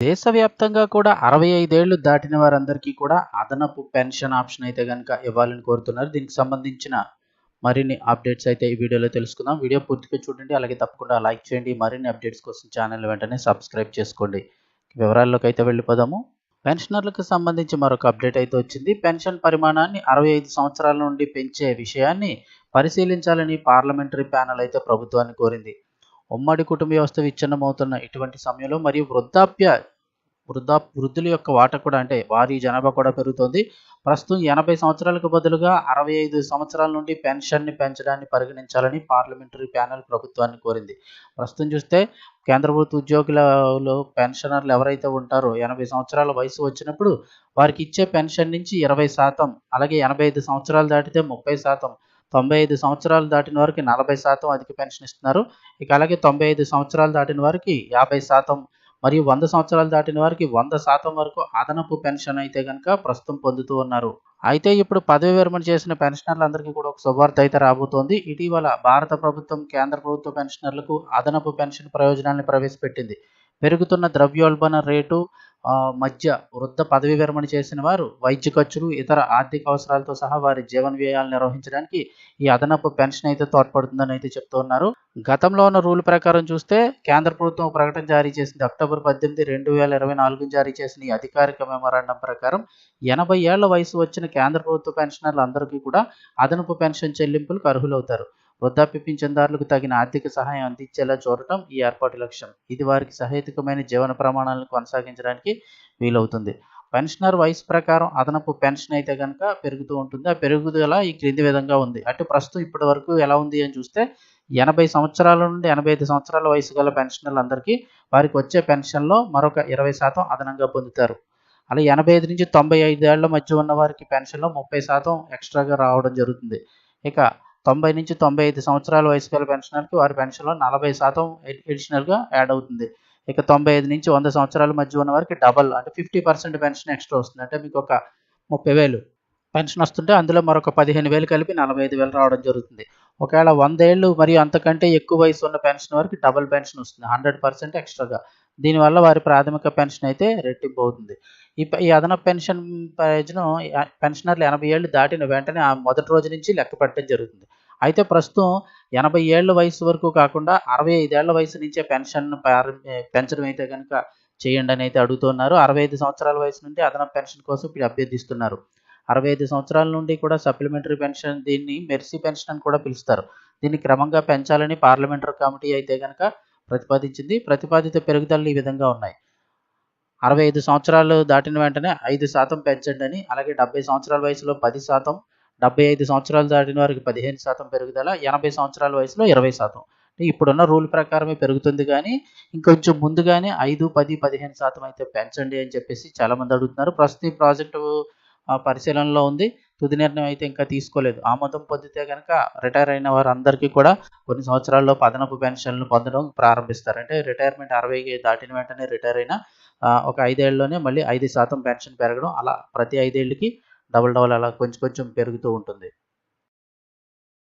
దేశవ్యాప్తంగా కూడా అరవై ఐదేళ్ళు దాటిన వారందరికీ కూడా అదనపు పెన్షన్ ఆప్షన్ అయితే కనుక ఇవ్వాలని కోరుతున్నారు. దీనికి సంబంధించిన మరిన్ని అప్డేట్స్ అయితే ఈ వీడియోలో తెలుసుకుందాం. వీడియో పూర్తిగా చూడండి అలాగే తప్పకుండా లైక్ చేయండి. మరిన్ని అప్డేట్స్ కోసం ఛానల్ వెంటనే సబ్స్క్రైబ్ చేసుకోండి. వివరాల్లోకి అయితే వెళ్ళిపోదాము. పెన్షనర్లకు సంబంధించి మరొక అప్డేట్ అయితే వచ్చింది. పెన్షన్ పరిమాణాన్ని అరవై ఐదు సంవత్సరాల నుండి పెంచే విషయాన్ని పరిశీలించాలని పార్లమెంటరీ ప్యానెల్ అయితే ప్రభుత్వాన్ని కోరింది. ఉమ్మడి కుటుంబ వ్యవస్థ విచ్ఛిన్నమవుతున్న ఇటువంటి సమయంలో మరియు వృద్ధాప్య వృద్ధా వృద్ధుల యొక్క వాట కూడా అంటే వారి జనాభా కూడా పెరుగుతోంది. ప్రస్తుతం ఎనభై సంవత్సరాలకు బదులుగా అరవై ఐదు సంవత్సరాల నుండి పెన్షన్ని పెంచడాన్ని పరిగణించాలని పార్లమెంటరీ ప్యానెల్ ప్రభుత్వాన్ని కోరింది. ప్రస్తుతం చూస్తే కేంద్ర ప్రభుత్వ ఉద్యోగులలో పెన్షనర్లు ఎవరైతే ఉంటారో ఎనభై సంవత్సరాల వయసు వచ్చినప్పుడు వారికి ఇచ్చే పెన్షన్ నుంచి ఇరవై శాతం అలాగే ఎనభై ఐదు సంవత్సరాలు దాటితే ముప్పై శాతం తొంభై ఐదు సంవత్సరాలు దాటిన వారికి నలభై శాతం అధిక పెన్షన్ ఇస్తున్నారు. ఇక అలాగే తొంభై ఐదు సంవత్సరాలు దాటిన వారికి యాభై శాతం మరియు వంద సంవత్సరాలు దాటిన వారికి వంద శాతం వరకు అదనపు పెన్షన్ అయితే కనుక ప్రస్తుతం పొందుతూ ఉన్నారు. అయితే ఇప్పుడు పదవి విరమణ చేసిన పెన్షనర్లందరికీ కూడా ఒక శుభవార్త అయితే రాబోతోంది. ఇటీవల భారత ప్రభుత్వం కేంద్ర ప్రభుత్వ పెన్షనర్లకు అదనపు పెన్షన్ ప్రయోజనాలను ప్రవేశపెట్టింది. పెరుగుతున్న ద్రవ్యోల్బణ రేటు మధ్య వృద్ధ పదవి విరమణ చేసిన వారు వైద్య ఖర్చులు ఇతర ఆర్థిక అవసరాలతో సహా వారి జీవన వ్యయాలు నిర్వహించడానికి ఈ అదనపు పెన్షన్ అయితే తోడ్పడుతుందని అయితే చెప్తూ ఉన్నారు. గతంలో ఉన్న రూల్ ప్రకారం చూస్తే కేంద్ర ప్రభుత్వం ప్రకటన జారీ చేసింది. అక్టోబర్ పద్దెనిమిది రెండు వేల ఇరవై నాలుగు జారీ చేసిన ఈ అధికారిక మెమరాండం ప్రకారం ఎనభై ఏళ్ళ వయసు వచ్చిన కేంద్ర ప్రభుత్వ పెన్షనర్లు అందరికీ కూడా అదనపు పెన్షన్ చెల్లింపులకు అర్హులవుతారు. వృద్ధాప్య పింఛన్దారులకు తగిన ఆర్థిక సహాయం అందించేలా చూడటం ఈ ఏర్పాటు లక్ష్యం. ఇది వారికి సహేతుకమైన జీవన ప్రమాణాలను కొనసాగించడానికి వీలవుతుంది. పెన్షనర్ వయసు ప్రకారం అదనపు పెన్షన్ అయితే కనుక పెరుగుతూ ఉంటుంది. ఆ పెరుగుదల ఈ క్రింది విధంగా ఉంది. అంటే ప్రస్తుతం ఇప్పటి వరకు ఎలా ఉంది అని చూస్తే ఎనభై సంవత్సరాల నుండి ఎనభై ఐదు సంవత్సరాల వయసు గల పెన్షనర్లు అందరికీ వారికి వచ్చే పెన్షన్లో మరొక ఇరవై శాతం అదనంగా పొందుతారు. అలా ఎనభై ఐదు నుంచి తొంభై ఐదు ఏళ్ళ మధ్య ఉన్న వారికి పెన్షన్లో ముప్పై శాతం ఎక్స్ట్రాగా రావడం జరుగుతుంది. ఇక తొంభై నుంచి తొంభై ఐదు సంవత్సరాల వయసు గల పెన్షనర్కి వారి పెన్షన్లో నలభై శాతం అడిషనల్గా యాడ్ అవుతుంది. ఇక తొంభై ఐదు నుంచి వంద సంవత్సరాల మధ్య ఉన్న వారికి డబల్ అంటే ఫిఫ్టీ పర్సెంట్ పెన్షన్ ఎక్స్ట్రా వస్తుంది. అంటే మీకు ఒక ముప్పై వేలు పెన్షన్ వస్తుంటే అందులో మరొక పదిహేను వేలు కలిపి నలభై ఐదు వేలు రావడం జరుగుతుంది. ఒకవేళ వంద ఏళ్ళు మరియు అంతకంటే ఎక్కువ వయసు ఉన్న పెన్షన్ వారికి డబుల్ పెన్షన్ వస్తుంది హండ్రెడ్ పర్సెంట్ ఎక్స్ట్రాగా. దీనివల్ల వారి ప్రాథమిక పెన్షన్ అయితే రెట్టింపు అవుతుంది. ఈ ఈ అదనపు పెన్షన్ ప్రయోజనం పెన్షనర్లు ఎనభై ఏళ్ళు దాటిన వెంటనే ఆ మొదటి రోజు నుంచి లెక్క పెట్టడం జరుగుతుంది. అయితే ప్రస్తుతం ఎనభై ఏళ్ళ వయసు వరకు కాకుండా అరవై ఐదేళ్ళ వయసు నుంచే పెన్షన్ పెంచడం అయితే కనుక చేయండి అని అయితే అడుగుతున్నారు. అరవై ఐదు సంవత్సరాల వయసు నుండి అదనపు పెన్షన్ కోసం ఇప్పుడు అభ్యర్థిస్తున్నారు. అరవై ఐదు సంవత్సరాల నుండి కూడా సప్లిమెంటరీ పెన్షన్ దీన్ని మెర్సీ పెన్షన్ అని కూడా పిలుస్తారు. దీన్ని క్రమంగా పెంచాలని పార్లమెంటరీ కమిటీ అయితే కనుక ప్రతిపాదించింది. ప్రతిపాదిత పెరుగుదలలు ఈ విధంగా ఉన్నాయి. అరవై ఐదు సంవత్సరాలు దాటిన వెంటనే ఐదు శాతం పెంచండి అని అలాగే డెబ్బై సంవత్సరాల వయసులో పది శాతం డెబ్బై ఐదు సంవత్సరాలు దాటిన వారికి పదిహేను శాతం పెరుగుదల ఎనభై సంవత్సరాల వయసులో ఇరవై శాతం. ఇప్పుడున్న రూల్ ప్రకారమే పెరుగుతుంది కానీ ఇంకొంచెం ముందుగానే ఐదు పది పదిహేను శాతం అయితే పెంచండి అని చెప్పేసి చాలామంది అడుగుతున్నారు. ప్రస్తుతం ఈ ప్రాజెక్టు పరిశీలనలో ఉంది. తుది నిర్ణయం అయితే ఇంకా తీసుకోలేదు. ఆమోదం పొందితే కనుక రిటైర్ అయిన వారందరికీ కూడా కొన్ని సంవత్సరాల్లో పదనపు పెన్షన్లు పొందడం ప్రారంభిస్తారు. అంటే రిటైర్మెంట్ అరవై దాటిన వెంటనే రిటైర్ అయిన ఒక ఐదేళ్ళలోనే మళ్ళీ ఐదు శాతం పెన్షన్ పెరగడం అలా ప్రతి ఐదేళ్ళకి డబుల్ డబల్ అలా కొంచెం కొంచెం పెరుగుతూ ఉంటుంది.